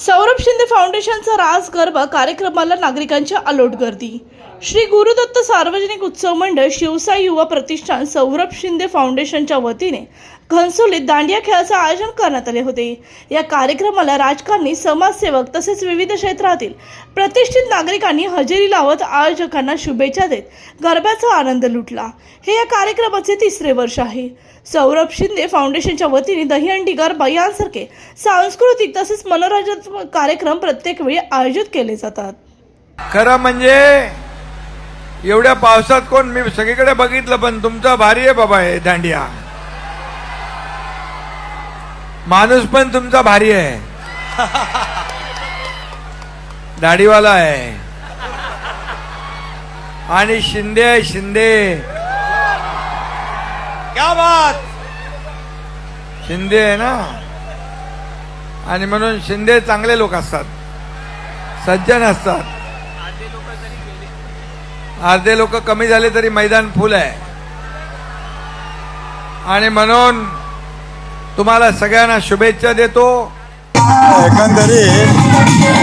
सौरभ शिंदे फाउंडेशनचा रास गरबा कार्यक्रमाला नागरिकांची अलोट गर्दी. श्री गुरुदत्त सार्वजनिक उत्सव मंडळ शिवसाई युवा प्रतिष्ठान सौरभ शिंदे फाउंडेशनच्या वतीने घनसोलीत दांडिया खेळाचं आयोजन करण्यात आले होते. या कार्यक्रमाला राजकारणी समाजसेवक तसेच विविध क्षेत्रातील प्रतिष्ठित नागरिकांनी हजेरी लावत आयोजकांना शुभेच्छा देत गरब्याचा आनंद लुटला. हे या कार्यक्रमाचे तिसरे वर्ष आहे. सौरभ शिंदे फाउंडेशनच्या वतीने दहीहंडी गरबा यांसारखे सांस्कृतिक तसेच मनोरंजन कार्यक्रम प्रत्येक वेळी आयोजित केले जातात. खरं म्हणजे एवढ्या पावसात कोण? मी सगळीकडे बघितलं पण तुमचा भारी आहे बाबा हे दांडिया. माणूस पण तुमचा भारी आहे. दाढीवाला आहे. आणि शिंदे आहे शिंदे. क्या बात? शिंदे आहे ना? आणि म्हणून शिंदे चांगले लोक असतात. सज्जन असतात. अर्धे लोक कमी झाले तरी मैदान फुल आहे. आणि म्हणून तुम्हाला सगळ्यांना शुभेच्छा देतो. एकंदरीत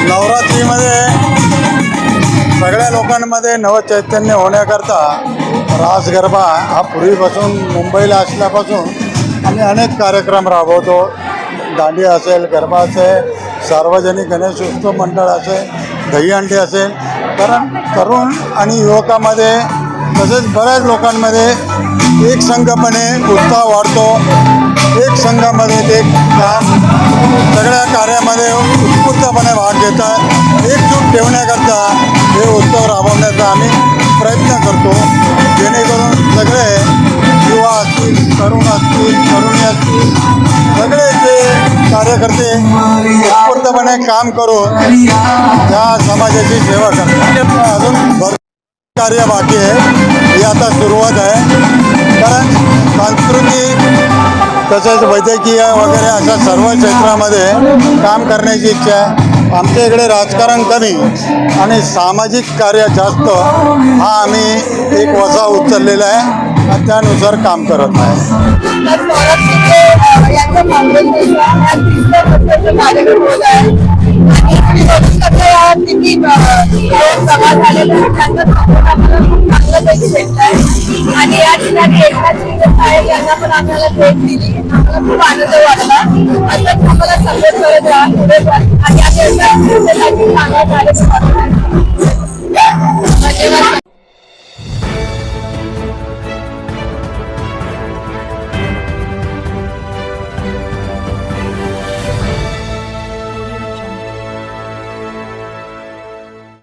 नवरात्रीमध्ये सगळ्या लोकांमध्ये नवचैतन्य होण्याकरता रास गरबा हा पूर्वीपासून मुंबईला असल्यापासून आम्ही अनेक कार्यक्रम राबवतो. दांडिया असेल गरबा असेल सार्वजनिक गणेश उत्सव मंडळ असेल दहीहंडी असेल कारण तरुण आणि युवकामध्ये तसेच बऱ्याच लोकांमध्ये एक संघपणे उत्साह वाढतो. एक संघामध्ये ते काम सगळ्या कार्यामध्ये उत्स्फूर्तपणे भाग घेतात. एकजूट ठेवण्याकरता हे उत्सव राबवण्याचा आम्ही प्रयत्न करतो. जेणेकरून सगळे युवा असतील तरुण असतील तरुणी असतील सगळे जे कार्यकर्ते उत्स्फूर्तपणे काम करून या त्याची सेवा करतो. म्हणजे अजून भर कार्य बाकी आहे. ही आता सुरुवात आहे. कारण सांस्कृतिक तसेच वैद्यकीय वगैरे अशा सर्व क्षेत्रामध्ये काम करण्याची इच्छा आहे. आमच्या इकडे राजकारण कमी आणि सामाजिक कार्य जास्त हा आम्ही एक वसा उचललेला आहे. आणि त्यानुसार काम करत आहे. किती जमा त्यांचा सपोर्ट आम्हाला खूप चांगल्यापैकी भेटत आहे आणि या ठिकाणी एकनाथ शिंदे साहेब यांना पण आम्हाला भेट दिली आम्हाला खूप आनंद वाटला असंच आम्हाला सपोर्ट करत राहा पुढे आणि आम्ही अशा तुमच्यासाठी